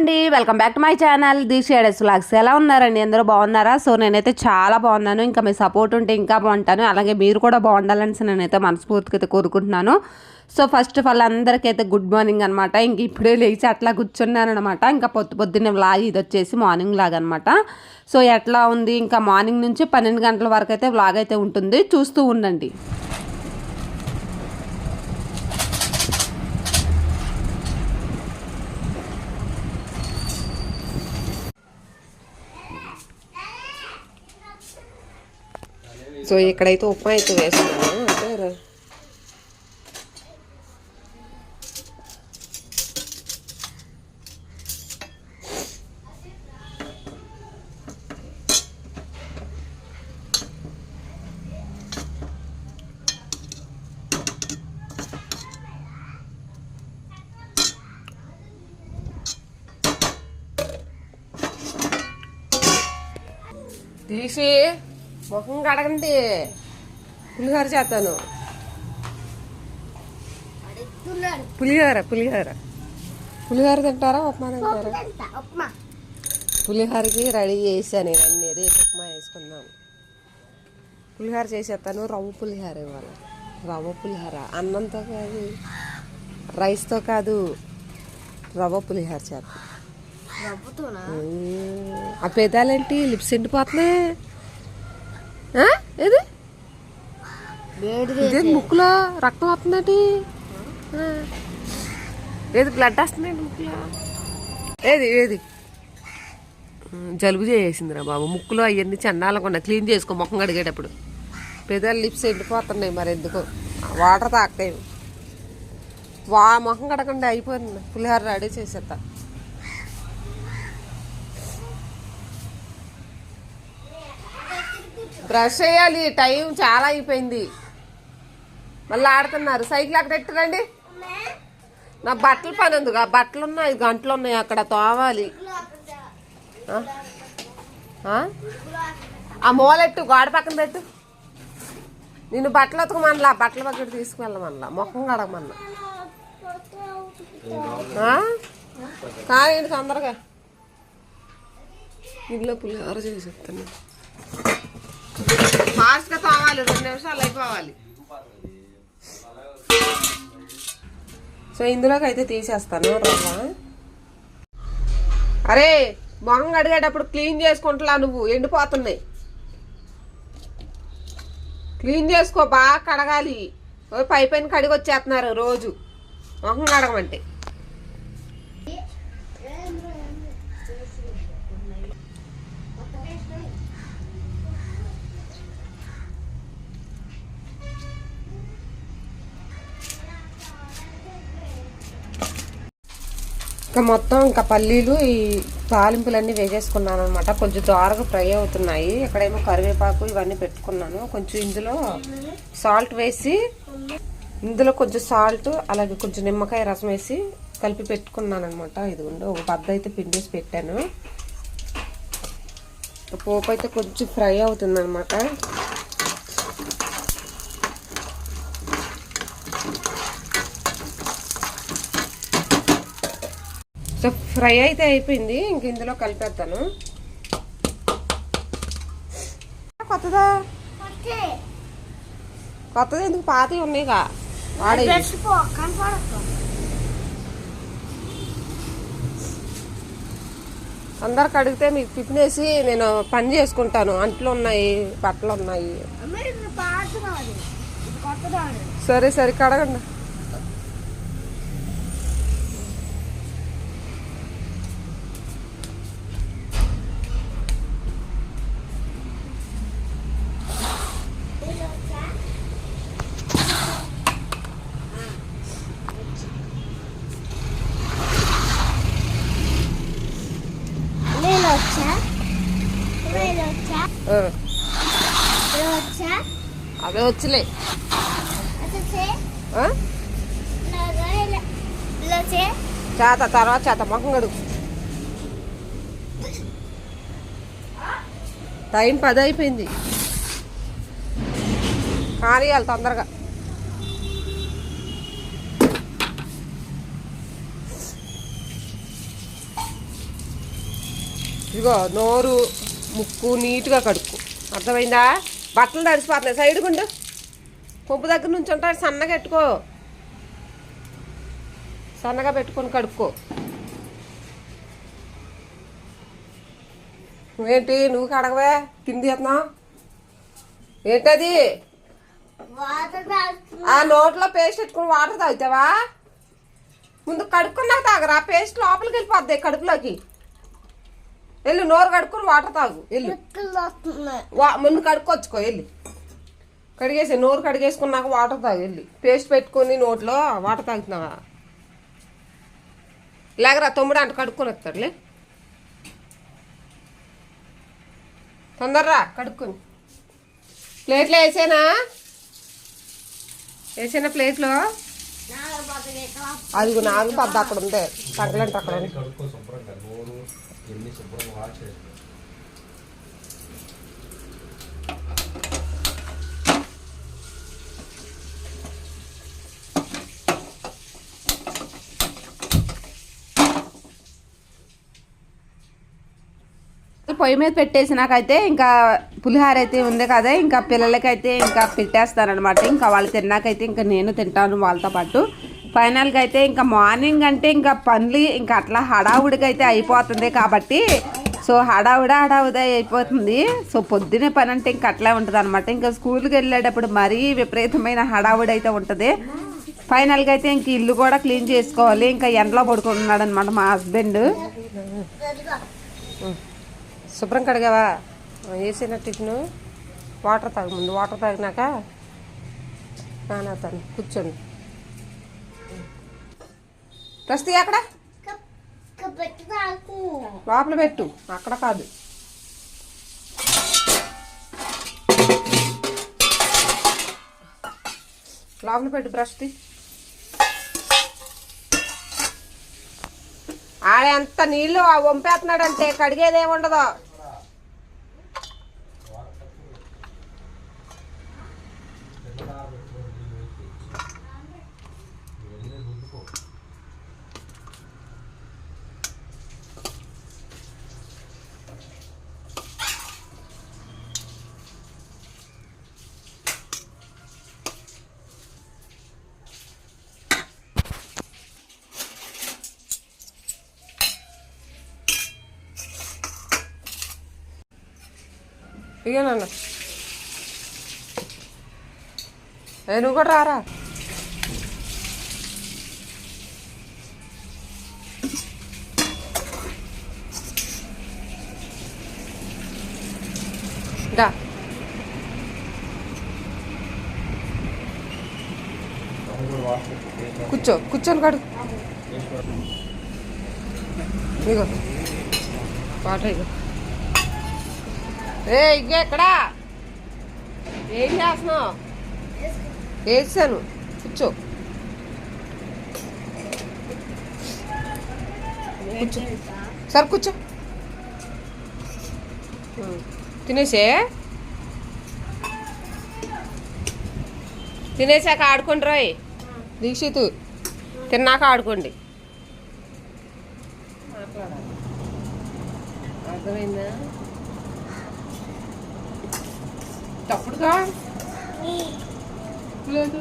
అండి. Welcome back to my channel the shades vlogs. ఎలా ఉన్నారండి? అందరూ బాగున్నారా? సో నేనైతే చాలా బాగున్నాను. ఇంకా మీ సపోర్ట్ ఉంటే ఇంకా బాగుంటాను. అలాగే మీరు కూడా బాగుండాలని నేనైతే మనస్ఫూర్తిగా అయితే కోరుకుంటున్నాను. సో ఫస్ట్ ఆఫ్ ఆల్ అందరికీ అయితే గుడ్ మార్నింగ్ అనమాట ఇంక ఇప్పుడే లేచి అట్లా కూర్చున్నాను అనమాట ఇంకా పొద్దు పొద్దున్నే వ్లాగ్ ఇది వచ్చేసి మార్నింగ్ లాగ్ అనమాట సో ఎట్లా ఉంది? ఇంకా మార్నింగ్ నుంచి పన్నెండు గంటల వరకు అయితే వ్లాగ్ అయితే ఉంటుంది. చూస్తూ ఉండండి. సో ఇక్కడైతే ఉప్మా అయితే వేస్తున్నాను అంటే ర- తీసి ముఖం కడగండి. పులిహోర చేస్తాను. పులిహోర పులిహోర. పులిహోర తింటారా? ఉప్మా తింటారా? పులిహోరకి రెడీ చేశాను నేను అన్ని రేపు ఉప్మా వేసుకున్నాను పులిహోర చేసేస్తాను. రవ్వ పులిహోర ఇవాళ రవ్వ పులిహోర. అన్నంతో కాదు రైస్తో కాదు రవ్వ పులిహోర చేస్తాను. ఆ పెదాలేంటి? లిప్స్ ఎండిపోతున్నాయి? ఏది? వేడిది ఇదే ముక్కులో? రక్తం వస్తుందటి. ఏది బ్లడ్ వస్తుందండి ముక్కులో? ఏది ఏది? జలుబు చేసిందిరా బాబు. ముక్కులో అవన్నీ చండాలకుండా క్లీన్ చేసుకో ముఖం కడిగేటప్పుడు. పెదాలు లిప్స్ ఎండిపోతున్నాయి మరి ఎందుకు. వాటర్ తాకుతాయి. వా ముఖం కడగండి అయిపోయింది. పులిహోర రెడీ చేసేస్తా బ్రష్ చేయాలి. టైం చాలా అయిపోయింది. మళ్ళీ ఆడుతున్నారు. సైకిల్ అక్కడ ఎట్టురండి నా బట్టలు పని ఉంది బట్టలు ఉన్నాయి గంటలు ఉన్నాయి అక్కడ తోవాలి. ఆ? మూలెట్టు గోడ పక్కన పెట్టు. నిన్ను బట్టలు ఉతకమనలా? బట్టల బకెట్ తీసుకువెళ్ళమనలా ముఖం కడగమన్నా ఆ? కానీ తొందరగా? పుల్లి ఎవరు చేసి చెప్తాను ఫాస్ట్గా తోవాలి రెండు నిమిషాలు అయిపోవాలి. సో ఇందులోకి అయితే తీసేస్తాను రవ్వ. అరే మొహం కడిగేటప్పుడు క్లీన్ చేసుకుంటలా నువ్వు ఎండిపోతున్నాయి. క్లీన్ చేసుకో బాగా కడగాలి. ఓ పై పైన కడిగి వచ్చేస్తున్నారు రోజు. మొహం కడగమంటే. ఇంకా మొత్తం ఇంకా పల్లీలు ఈ తాలింపులన్నీ వేసేసుకున్నాను అనమాట కొంచెం దోరగా ఫ్రై అవుతున్నాయి. ఇక్కడేమో కరివేపాకు ఇవన్నీ పెట్టుకున్నాను. కొంచెం ఇందులో సాల్ట్ వేసి ఇందులో కొంచెం సాల్ట్ అలాగే కొంచెం నిమ్మకాయ రసం వేసి కలిపి పెట్టుకున్నాను అనమాట ఇదిగోండి ఒక పద్ద అయితే పిండేసి పెట్టాను. పోపు అయితే కొంచెం ఫ్రై అవుతుంది సో ఫ్రై అయితే అయిపోయింది ఇంక ఇందులో కలిపేస్తాను. కొత్తదా? కొత్తది ఎందుకు? పాతవి ఉన్నాయిగా వాడే అందరికి అడిగితే మీకు తిప్పేసి నేను పని చేసుకుంటాను. అంట్లు ఉన్నాయి బట్టలు ఉన్నాయి. సరే సరే కడగండి నేను వచ్చా నేను వచ్చా ఆ, నేను వచ్చా అవే వచ్చలే. చేత తర్వాత చేత మొహం కడుగు. టైం పది అయిపోయింది. కానీ తొందరగా. ఇదిగో నోరు ముక్కు నీట్గా కడుక్కో. అర్థమైందా? బట్టలు తడిసిపోతున్నాయి. సైడ్ గుండు. పంపు దగ్గర నుంచి ఉంటాడు సన్నగా పెట్టుకో. సన్నగా పెట్టుకొని కడుక్కో. నువ్వేంటి నువ్వు కడగవే? కింది ఎత్తున్నావు ఏంటది? ఆ నోట్లో పేస్ట్ పెట్టుకుని వాటర్ తాగుతావా? ముందు కడుక్కున్నాక తాగరా పేస్ట్ లోపలికి వెళ్ళిపోద్ది కడుపులోకి. వెళ్ళు నోరు కడుక్కుని వాటర్ తాగు వెళ్ళు. ముందు కడుక్కొచ్చుకో వెళ్ళి. కడిగేసి నోరు కడిగేసుకున్నాక వాటర్ తాగు వెళ్ళి. పేస్ట్ పెట్టుకొని నోట్లో వాటర్ తాగుతున్నావా? లేకరా తమ్ముడు అంట కడుక్కొని వస్తాడులే తొందరరా కడుక్కొని. ప్లేట్లో వేసేనా? వేసేనా ప్లేట్లో? అది నాలుగు పద్ద అక్కడ ఉంది. తగ్గలంటే అక్కడ ఉంది కడుక్కో శుభ్రంగా నోరు ఎన్ని శుభ్రంగా వాష్ చేసుకో పొయ్యి మీద పెట్టేసినాకైతే ఇంకా పులిహార అయితే ఉంది కదా ఇంకా పిల్లలకైతే ఇంకా పెట్టేస్తానమాట ఇంకా వాళ్ళు తిన్నాకైతే ఇంకా నేను తింటాను వాళ్ళతో పాటు. ఫైనల్గా అయితే ఇంకా మార్నింగ్ అంటే ఇంకా పనులు ఇంకా అట్లా హడావుడిగా అయితే అయిపోతుంది కాబట్టి సో హడావుడ హడావుడి అయిపోతుంది. సో పొద్దునే పని అంటే ఇంకా అట్లా ఉంటుంది అనమాట ఇంకా స్కూల్కి వెళ్ళేటప్పుడు మరీ విపరీతమైన హడావుడి అయితే ఉంటుంది. ఫైనల్గా అయితే ఇంక ఇల్లు కూడా క్లీన్ చేసుకోవాలి. ఇంకా ఎండలో పడుకుంటున్నాడు అనమాట మా హస్బెండ్. శుభ్రం కడిగావా? వేసిన టిఫిన్ వాటర్ తాగు ముందు వాటర్ తాగినాక నానవుతాను కూర్చోండి. ప్రస్తుతి అక్కడ? లోపల పెట్టు అక్కడ కాదు. లోపల పెట్టు బ్రష్టి ఎంత నీళ్ళు వంపేస్తున్నాడంటే కడిగేదేం ఇక ఇగేనన్న ఏ నువ్వు కూడా రారా? దా. కూర్చో కూర్చోను కాడు. ఇగో. పాట ఇగో. ఏ ఇంకా ఎక్కడా ఏం చేస్తున్నావు? వేసాను కూర్చో. కూర్చో. సరే కూర్చో. తినేసే? తినేసాక ఆడుకోండి రోయ్. దీక్షిత్ తిన్నాక ఆడుకోండి. అర్థమైందా? తప్పుడుగా? లేదు.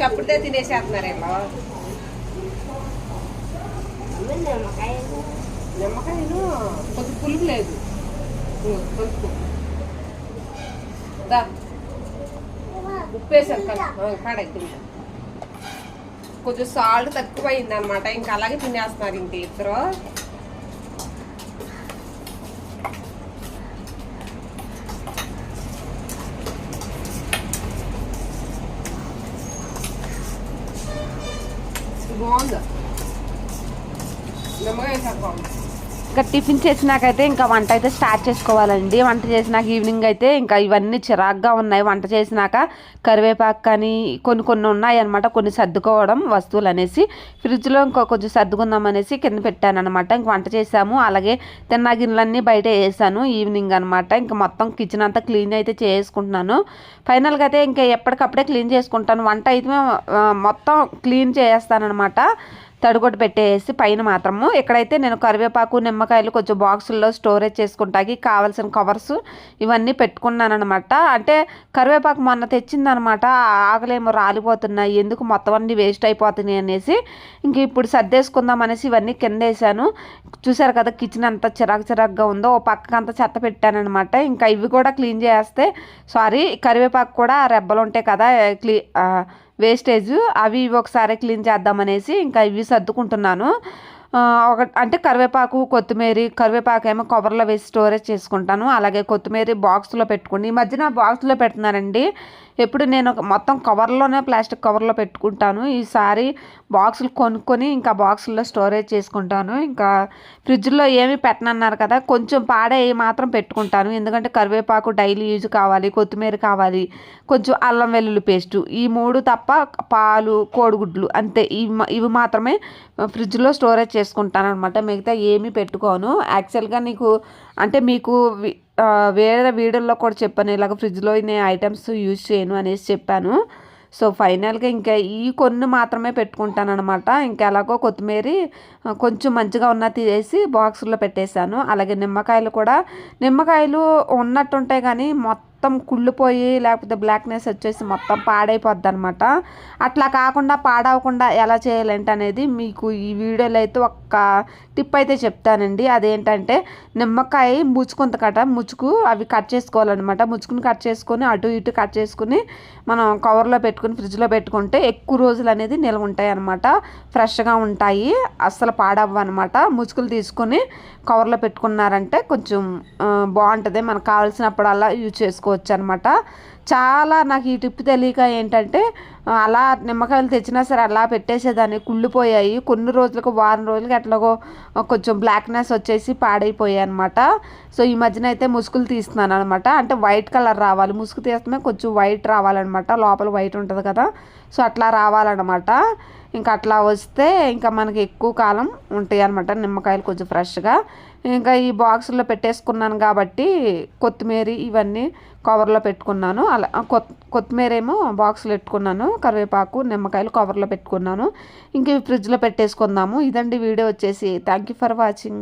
చప్పుడుదే తినేసేస్తున్నారేమో. నిమ్మకాయలు. నిమ్మకాయలు? కొద్ది పులుపు లేదు. ఇదిగో, కొనుక్కో. దా. ఉప్పు వేసాను కాడైతే కొంచెం సాల్ట్ తక్కువ అయింది అనమాట ఇంకా అలాగే తినేస్తున్నారు ఇంక ఇద్దరు. segunda. Minha mãe tá bom. ఇంకా టిఫిన్ చేసినాకైతే ఇంకా వంట అయితే స్టార్ట్ చేసుకోవాలండి. వంట చేసినాక ఈవినింగ్ అయితే ఇంకా ఇవన్నీ చిరాగ్గా ఉన్నాయి. వంట చేసినాక కరివేపాకు కానీ కొన్ని కొన్ని ఉన్నాయి అనమాట కొన్ని సర్దుకోవడం వస్తువులు అనేసి ఫ్రిడ్జ్లో ఇంకో కొంచెం సర్దుకుందాం అనేసి కింద పెట్టాను అనమాట ఇంక వంట చేసాము. అలాగే తిన్న గిన్నెలన్నీ బయట వేసాను. ఈవినింగ్ అనమాట ఇంకా మొత్తం కిచెన్ అంతా క్లీన్ అయితే చేసుకుంటున్నాను. ఫైనల్గా అయితే ఇంకా ఎప్పటికప్పుడే క్లీన్ చేసుకుంటాను. వంట అయితే మొత్తం క్లీన్ చేస్తానమాట తడిగొట్టు పెట్టేసి పైన మాత్రము. ఇక్కడైతే నేను కరివేపాకు నిమ్మకాయలు కొంచెం బాక్సుల్లో స్టోరేజ్ చేసుకుంటాకి కావాల్సిన కవర్స్ ఇవన్నీ పెట్టుకున్నాను అనమాట అంటే కరివేపాకు మొన్న తెచ్చిందనమాట ఆకలేమో రాలిపోతున్నాయి ఎందుకు మొత్తం అన్ని వేస్ట్ అయిపోతున్నాయి అనేసి. ఇంక ఇప్పుడు సర్దేసుకుందాం అనేసి ఇవన్నీ కింద వేసాను చూసారు కదా కిచెన్ అంత చిరాకు చిరాకుగా ఉందో. ఓ పక్కకంతా చెత్త పెట్టానమాట ఇంకా ఇవి కూడా క్లీన్ చేస్తే సారీ కరివేపాకు కూడా రెబ్బలు ఉంటాయి కదా క్లీ వేస్టేజ్ అవి ఇవి ఒకసారి క్లీన్ చేద్దామనేసి ఇంకా ఇవి సర్దుకుంటున్నాను. ఒక అంటే కరివేపాకు కొత్తిమీర కరివేపాకు ఏమో కవర్లో వేసి స్టోరేజ్ చేసుకుంటాను. అలాగే కొత్తిమీర బాక్స్లో పెట్టుకుని ఈ మధ్యన బాక్స్లో పెడుతున్నానండి. ఎప్పుడు నేను ఒక మొత్తం కవర్లోనే ప్లాస్టిక్ కవర్లో పెట్టుకుంటాను. ఈసారి బాక్సులు కొనుక్కొని ఇంకా బాక్సుల్లో స్టోరేజ్ చేసుకుంటాను. ఇంకా ఫ్రిడ్జ్లో ఏమి పెట్టనన్నారు కదా కొంచెం పాడే మాత్రం పెట్టుకుంటాను. ఎందుకంటే కరివేపాకు డైలీ యూజ్ కావాలి కొత్తిమీర కావాలి కొంచెం అల్లం వెల్లుల్లి పేస్టు. ఈ మూడు తప్ప పాలు కోడిగుడ్లు అంతే. ఇవి ఇవి మాత్రమే ఫ్రిడ్జ్లో స్టోరేజ్ చేసుకుంటాను అనమాట మిగతా ఏమీ పెట్టుకోను. యాక్చువల్గా నీకు అంటే మీకు వి- వేరే వీడియోలో కూడా చెప్పాను ఇలాగ ఫ్రిడ్జ్లో నేను ఐటమ్స్ యూజ్ చేయను అనేసి చెప్పాను. సో ఫైనల్గా ఇంకా ఈ కొన్ని మాత్రమే పెట్టుకుంటాను అనమాట ఇంకా ఎలాగో కొత్తిమీర కొంచెం మంచిగా ఉన్న తీసేసి బాక్సుల్లో పెట్టేశాను. అలాగే నిమ్మకాయలు కూడా నిమ్మకాయలు ఉన్నట్టుంటాయి కానీ మొత్తం కుళ్ళిపోయి లేకపోతే బ్లాక్నెస్ వచ్చేసి మొత్తం పాడైపోద్ది అనమాట అట్లా కాకుండా పాడవకుండా ఎలా చేయాలంటే అనేది మీకు ఈ వీడియోలో అయితే ఒక్క టిప్ అయితే చెప్తానండి. అదేంటంటే నిమ్మకాయ ముచ్చుకుంత కట ముచ్చుకు అవి కట్ చేసుకోవాలన్నమాట. ముచ్చుకుని కట్ చేసుకొని అటు ఇటు కట్ చేసుకుని మనం కవర్లో పెట్టుకుని ఫ్రిడ్జ్లో పెట్టుకుంటే ఎక్కువ రోజులు అనేది నిల్వ ఉంటాయి అనమాట ఫ్రెష్గా ఉంటాయి. అస్సలు పాడవ్వు అనమాట ముచ్చుకులు తీసుకొని కవర్లో పెట్టుకున్నారంటే కొంచెం బాగుంటుంది. మనకు కావాల్సినప్పుడల్లా యూజ్ చేసుకోవచ్చు అనమాట చాలా నాకు ఈ టిప్ తెలియక ఏంటంటే అలా నిమ్మకాయలు తెచ్చినా సరే అలా పెట్టేసేదాన్ని. కుళ్ళిపోయాయి కొన్ని రోజులకు వారం రోజులకి ఎట్లాగో కొంచెం బ్లాక్నెస్ వచ్చేసి పాడైపోయాయి అనమాట సో ఈ మధ్యన అయితే ముసుగులు తీస్తున్నాను అనమాట అంటే వైట్ కలర్ రావాలి. ముసుగు తీస్తే కొంచెం వైట్ రావాలన్నమాట. లోపల వైట్ ఉంటుంది కదా. సో అట్లా రావాలన్నమాట. ఇంకా అట్లా వస్తే ఇంకా మనకి ఎక్కువ కాలం ఉంటాయి అనమాట నిమ్మకాయలు కొంచెం ఫ్రెష్గా. ఇంకా ఈ బాక్సుల్లో పెట్టేసుకున్నాను కాబట్టి కొత్తిమీర ఇవన్నీ కవర్లో పెట్టుకున్నాను. అలా కొత్ కొత్తిమీర ఏమో బాక్స్లో పెట్టుకున్నాను కరివేపాకు నిమ్మకాయలు కవర్లో పెట్టుకున్నాను. ఇంక ఫ్రిడ్జ్లో పెట్టేసుకుందాము. ఇదండి వీడియో వచ్చేసి. Thank you for watching.